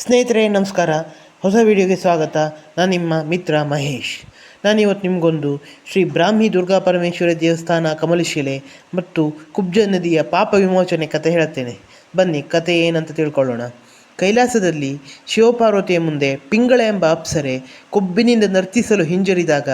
ಸ್ನೇಹಿತರೆ, ನಮಸ್ಕಾರ. ಹೊಸ ವಿಡಿಯೋಗೆ ಸ್ವಾಗತ. ನಾನು ನಿಮ್ಮ ಮಿತ್ರ ಮಹೇಶ್. ನಾನಿವತ್ತು ನಿಮಗೊಂದು ಶ್ರೀ ಬ್ರಾಹ್ಮಿ ದುರ್ಗಾ ಪರಮೇಶ್ವರಿ ದೇವಸ್ಥಾನ ಕಮಲಶಿಲೆ ಮತ್ತು ಕುಬ್ಜ ನದಿಯ ಪಾಪ ವಿಮೋಚನೆ ಕಥೆ ಹೇಳುತ್ತೇನೆ. ಬನ್ನಿ ಕತೆ ಏನಂತ ತಿಳ್ಕೊಳ್ಳೋಣ. ಕೈಲಾಸದಲ್ಲಿ ಶಿವಪಾರ್ವತಿಯ ಮುಂದೆ ಪಿಂಗಳ ಎಂಬ ಅಪ್ಸರೆ ಕೊಬ್ಬಿನಿಂದ ನರ್ತಿಸಲು ಹಿಂಜರಿದಾಗ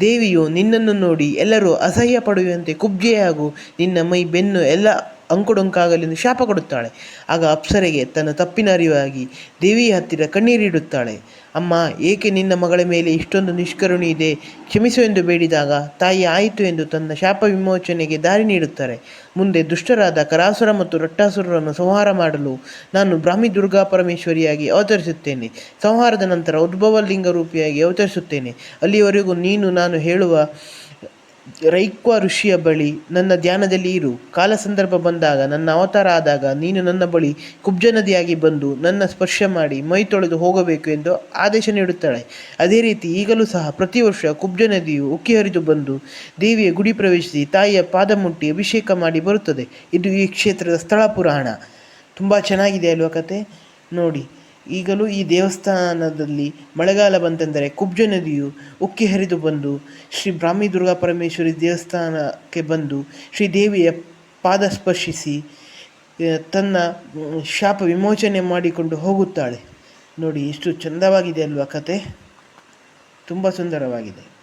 ದೇವಿಯು ನಿನ್ನನ್ನು ನೋಡಿ ಎಲ್ಲರೂ ಅಸಹ್ಯ ಪಡೆಯುವಂತೆ ಕುಬ್ಜೆ ಹಾಗೂ ನಿನ್ನ ಮೈ ಬೆನ್ನು ಎಲ್ಲ ಅಂಕುಡೊಂಕಾಗಲೆಂದು ಶಾಪ ಕೊಡುತ್ತಾಳೆ. ಆಗ ಅಪ್ಸರೆಗೆ ತನ್ನ ತಪ್ಪಿನ ಅರಿವಾಗಿ ದೇವಿಯ ಹತ್ತಿರ ಕಣ್ಣೀರಿಡುತ್ತಾಳೆ ಅಮ್ಮ, ಏಕೆ ನಿನ್ನ ಮಗಳ ಮೇಲೆ ಇಷ್ಟೊಂದು ನಿಷ್ಕರುಣಿ ಇದೆ? ಕ್ಷಮಿಸು ಎಂದು ಬೇಡಿದಾಗ ತಾಯಿ ಆಯಿತು ಎಂದು ತನ್ನ ಶಾಪ ವಿಮೋಚನೆಗೆ ದಾರಿ ನೀಡುತ್ತಾರೆ. ಮುಂದೆ ದುಷ್ಟರಾದ ಕರಾಸುರ ಮತ್ತು ರಟ್ಟಾಸುರರನ್ನು ಸಂಹಾರ ಮಾಡಲು ನಾನು ಬ್ರಾಹ್ಮಿ ದುರ್ಗಾ ಪರಮೇಶ್ವರಿಯಾಗಿ ಅವತರಿಸುತ್ತೇನೆ. ಸಂಹಾರದ ನಂತರ ಉದ್ಭವ ಲಿಂಗ ರೂಪಿಯಾಗಿ ಅವತರಿಸುತ್ತೇನೆ. ಅಲ್ಲಿಯವರೆಗೂ ನೀನು ನಾನು ಹೇಳುವ ರೈಕ್ವ ಋಷಿಯ ಬಳಿ ನನ್ನ ಧ್ಯಾನದಲ್ಲಿ ಇರು. ಕಾಲ ಸಂದರ್ಭ ಬಂದಾಗ, ನನ್ನ ಅವತಾರ ಆದಾಗ ನೀನು ನನ್ನ ಬಳಿ ಕುಬ್ಜ ನದಿಯಾಗಿ ಬಂದು ನನ್ನ ಸ್ಪರ್ಶ ಮಾಡಿ ಮೈ ತೊಳೆದು ಹೋಗಬೇಕು ಎಂದು ಆದೇಶ ನೀಡುತ್ತಾಳೆ. ಅದೇ ರೀತಿ ಈಗಲೂ ಸಹ ಪ್ರತಿ ವರ್ಷ ಕುಬ್ಜ ನದಿಯು ಉಕ್ಕಿ ಹರಿದು ಬಂದು ದೇವಿಯ ಗುಡಿ ಪ್ರವೇಶಿಸಿ ತಾಯಿಯ ಪಾದ ಮುಟ್ಟಿ ಅಭಿಷೇಕ ಮಾಡಿ ಬರುತ್ತದೆ. ಇದು ಈ ಕ್ಷೇತ್ರದ ಸ್ಥಳ ಪುರಾಣ. ತುಂಬ ಚೆನ್ನಾಗಿದೆ ಅಲ್ವ ಕತೆ? ನೋಡಿ. ಈಗಲೂ ಈ ದೇವಸ್ಥಾನದಲ್ಲಿ ಮಳೆಗಾಲ ಬಂತೆಂದರೆ ಕುಬ್ಜ ನದಿಯು ಉಕ್ಕಿ ಹರಿದು ಬಂದು ಶ್ರೀ ಬ್ರಾಹ್ಮಿ ದುರ್ಗಾ ಪರಮೇಶ್ವರಿ ದೇವಸ್ಥಾನಕ್ಕೆ ಬಂದು ಶ್ರೀ ದೇವಿಯ ಪಾದ ಸ್ಪರ್ಶಿಸಿ ತನ್ನ ಶಾಪ ವಿಮೋಚನೆ ಮಾಡಿಕೊಂಡು ಹೋಗುತ್ತಾಳೆ. ನೋಡಿ, ಎಷ್ಟು ಚಂದವಾಗಿದೆ ಅಲ್ವಾ ಕತೆ. ತುಂಬ ಸುಂದರವಾಗಿದೆ.